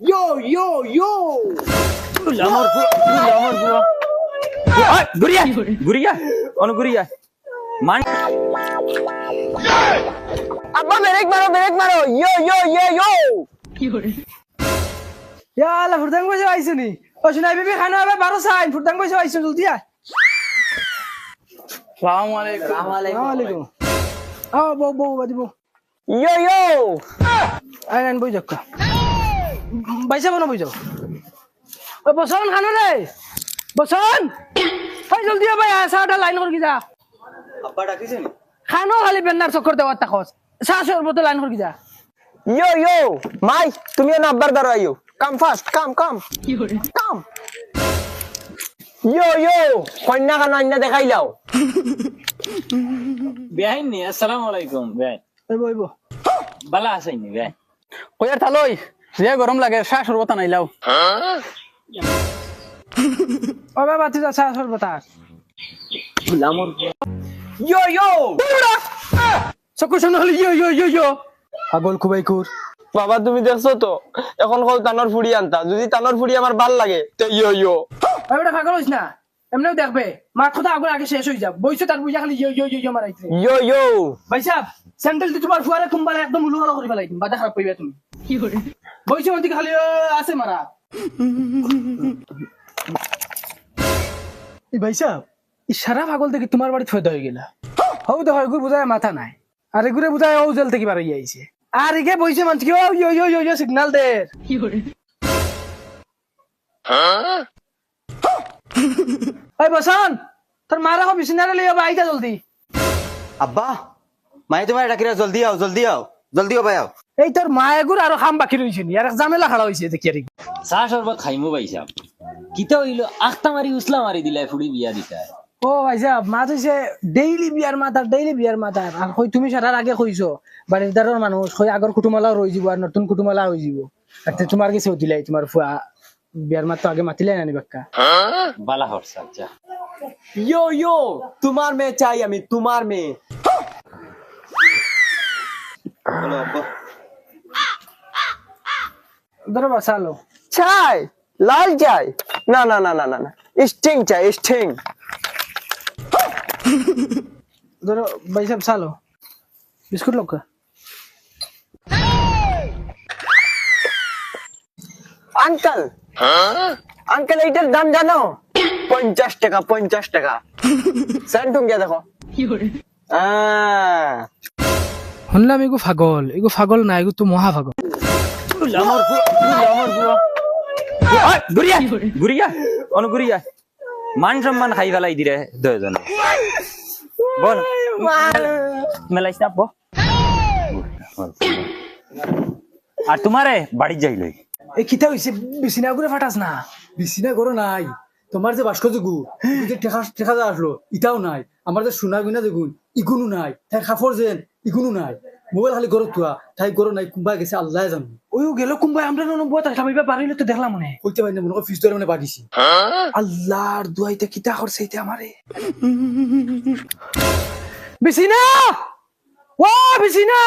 Yo, yo, yo! আমার আমার পুরো গুড়িয়া গুড়িয়া অনু গুড়িয়া মান আব্বা ব্রেক মারো ব্রেক মারো। ইয়ো ইয়ো ইয়ো ইয়ো ইয়ালা ফুরদাং বসে আইছো নি? ও শুনাই বিবি খানা হবে বারো সাইন ফুরদাং বসে আইছো জলদি আয়। সালাম আলাইকুম। আসসালামু আলাইকুম ও বউ বউ বাদি বউ ইয়ো ইয়ো আই নান বই যাক বাইসা বনো বই ও বসন খানো রে বসন জলদি ভাই সাটা লাইন করে যা। আব্বা ডাকিছেন খানো খালি বেন্নার চক্কর দেওয়ার তাকস চা সরবত লাইন করে যা। ইয়ো ইয়ো মাই তুমি না আব্বার দ্বারা আইও কাম ফাস্ট কাম কাম। কাম। ইয়ো ইয়ো কন্যা খান অন্য দেখাইলাও বেআইন নি আসসালামু আলাইকুম বেআইন ওই বইব বালা আছেন নি বেআইন কয়ার থালই যে গরম লাগে শ্বাস সর্বতা নাইলাও ও বাবা তুই যা চা সরবত ইয়ো ইয়ো! চক্কর শুনে হলি ইয়ো ইয়ো ইয়ো ইয়ো। পাগল খুবাই কুর বাবা তুমি দেখছ তো? এখন কল তানোর ফুড়ি আনতা। যদি তানোর ফুড়ি আমার ভালো লাগে তো ইয়ো ইয়ো। বেটা পাগল হইস না। এমনিও দেখবে মার কথা আগুন আগে শেষ হয়ে যাব। বইছো তার বুঝা খালি ইয়ো ইয়ো ইয়ো ইয়ো মারাইতে ইয়ো ইয়ো। ভাই সাহেব স্যান্ডেল তোমার ফুয়ারে কুম্বালে একদম উলু হলা করে ফেলাই দিম বাদা খারাপ পাইবা তুমি। বইছো মন্তি খালি আছে মারা। এই ভাই সাহেব সারা পাগল থেকে তোমার বাড়ি ফেদ হয়ে গেলা। হও দেখো এগুলো বুঝায় মাথা নাই। আর এগুলো বুঝায় ও জেল থেকে বার হয়ে আইছে। আর এগে বইছে মানছি ও ইয়ো ইয়ো ইয়ো সিগন্যাল দে। ওই বসন তোর মারা হো বিছনারে লইয়া বাইটা জলদি। আব্বা মায়ে তোমার ডাকিরা জলদি আও জলদি আও। জলদি ভাই আও। এই তোর মায়েগুর আরও খাম বাকি রয়েছে নি আর ঝামেলা খাড়া দেখি আর চা সরবত খাইমু বাইসা কিতা হইল? আখতা মারি উসলা মারি দিলাই ফুড়ি বিয়া দিতাই ও ভাই সাহেব মা হইছে ডেইলি বিয়ার মাতার ডেইলি বিয়ার মাতার আর। কই তুমি সারার আগে কইছো বাড়ির দ্বারার মানুষ কই আগর কুটুমালাও রই যাব আর নতুন কুটুমালা হয়ে যাব। আর তে তোমার কাছে দিলাই তোমার ফুয়া বিয়ার মাত আগে মাতিলে নানি বাক্কা? বালা হরসা যা। ইয়ো ইয়ো তোমার মেয়ে চাই আমি তোমার মেয়ে। ধরো বাসালো চাই লাল চাই না না না না না না স্টিং চাই স্টিং ধরো ভাই সাহেব সালো বিস্কুট লোক আঙ্কেল আঙ্কেল এইটার দাম জানো পঞ্চাশ টাকা পঞ্চাশ টাকা স্যান্টুম গিয়ে দেখো আহ, শুনলাম এগু ফাগল এগু ফাগল না এগু তো মহা ফাগল মান সম্মান খাই ফেলাই দিরে দুজনে বল। মেলাইছ না আর তোমারে বাড়ি যাই লই। এই কিতা হইছে বিছনা করে ফাটাস না। বিছিনা করো নাই। তোমার যে ভাস্কর্য গু যে টেকা যা আসলো ইটাও নাই। আমার যে সোনা গুনা যে গুণ ইগুনো নাই। তাই খাফর যেন ইগুনো নাই। মোবাইল খালি গরত থুয়া তাই গরো নাই কোনবা গেছে আল্লাহ জানো। ওইও গেল কোনবা আমরা নম্বর তাই ভাইবা বাড়িলে তো দেখলাম মনে? কইতে পারি না মনে ফিস ধরে মনে বাড়িছি আল্লাহর দুয়াইতে কিতা করছে এটা আমারে বিসিনা ও বিছিনা!